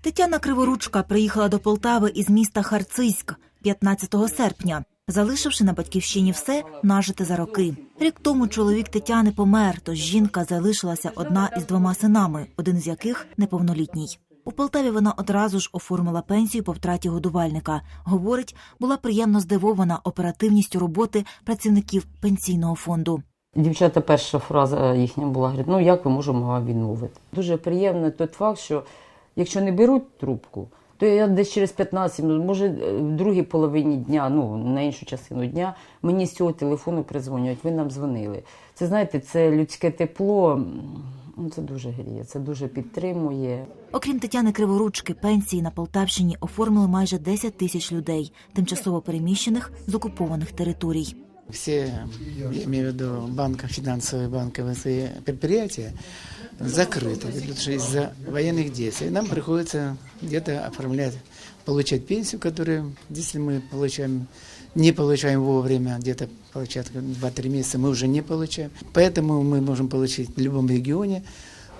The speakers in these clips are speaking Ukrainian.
Тетяна Криворучка приїхала до Полтави із міста Харцизьк 15 серпня, залишивши на батьківщині все нажите за роки. Рік тому чоловік Тетяни помер, тож жінка залишилася одна із двома синами, один з яких неповнолітній. У Полтаві вона одразу ж оформила пенсію по втраті годувальника. Говорить, була приємно здивована оперативністю роботи працівників пенсійного фонду. Дівчата, перша фраза їхня була, говорить, ну як ви можемо вам відмовити? Дуже приємно той факт, що якщо не беруть трубку, то я десь через 15 може в другій половині дня, ну на іншу частину дня, мені з цього телефону призвонюють, ви нам дзвонили. Це знаєте, це людське тепло, ну, це дуже гріє, це дуже підтримує. Окрім Тетяни Криворучки, пенсії на Полтавщині оформили майже 10 тисяч людей, тимчасово переміщених з окупованих територій. Все, я имею в виду банков, финансовые банковые предприятия, закрыты, потому что из-за военных действий. Нам приходится где-то оформлять, получать пенсию, которую, если мы получаем, не получаем вовремя, где-то получать 2-3 месяца, мы уже не получаем. Поэтому мы можем получить в любом регионе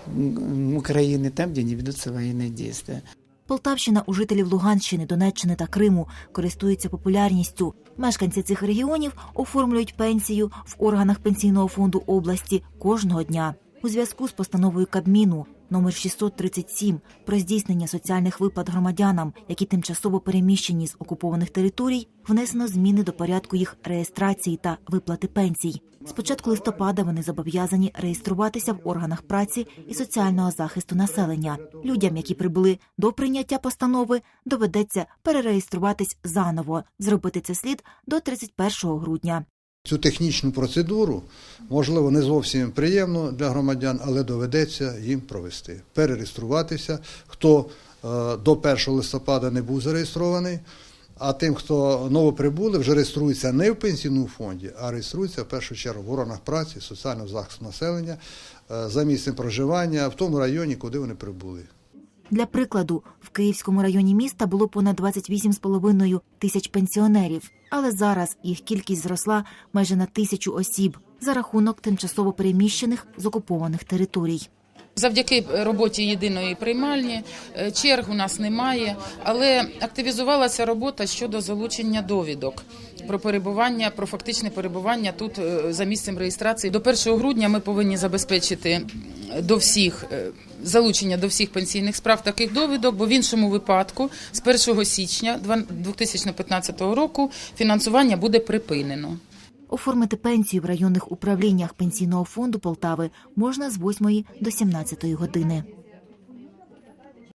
м, Украины, там, где не ведутся военные действия. Полтавщина у жителів Луганщини, Донеччини та Криму користується популярністю. Мешканці цих регіонів оформлюють пенсію в органах пенсійного фонду області кожного дня. У зв'язку з постановою Кабміну номер 637 про здійснення соціальних виплат громадянам, які тимчасово переміщені з окупованих територій, внесено зміни до порядку їх реєстрації та виплати пенсій. З початку листопада вони зобов'язані реєструватися в органах праці і соціального захисту населення. Людям, які прибули до прийняття постанови, доведеться перереєструватись заново. Зробити це слід до 31 грудня. Цю технічну процедуру, можливо, не зовсім приємно для громадян, але доведеться їм провести. Перереєструватися, хто е, до 1 листопада не був зареєстрований, а тим, хто новоприбули, вже реєструється не в пенсійному фонді, а реєструється в першу чергу в органах праці, соціального захисту населення, е, за місцем проживання в тому районі, куди вони прибули. Для прикладу, в Київському районі міста було понад 28,5 тисяч пенсіонерів, але зараз їх кількість зросла майже на тисячу осіб за рахунок тимчасово переміщених з окупованих територій. Завдяки роботі єдиної приймальні е, черг у нас немає, але активізувалася робота щодо залучення довідок про перебування, про фактичне перебування тут е, за місцем реєстрації. До 1 грудня ми повинні забезпечити до всіх е, залучення до всіх пенсійних справ таких довідок, бо в іншому випадку з 1 січня 2015 року фінансування буде припинено. Оформити пенсію в районних управліннях пенсійного фонду Полтави можна з 8 до 17 години.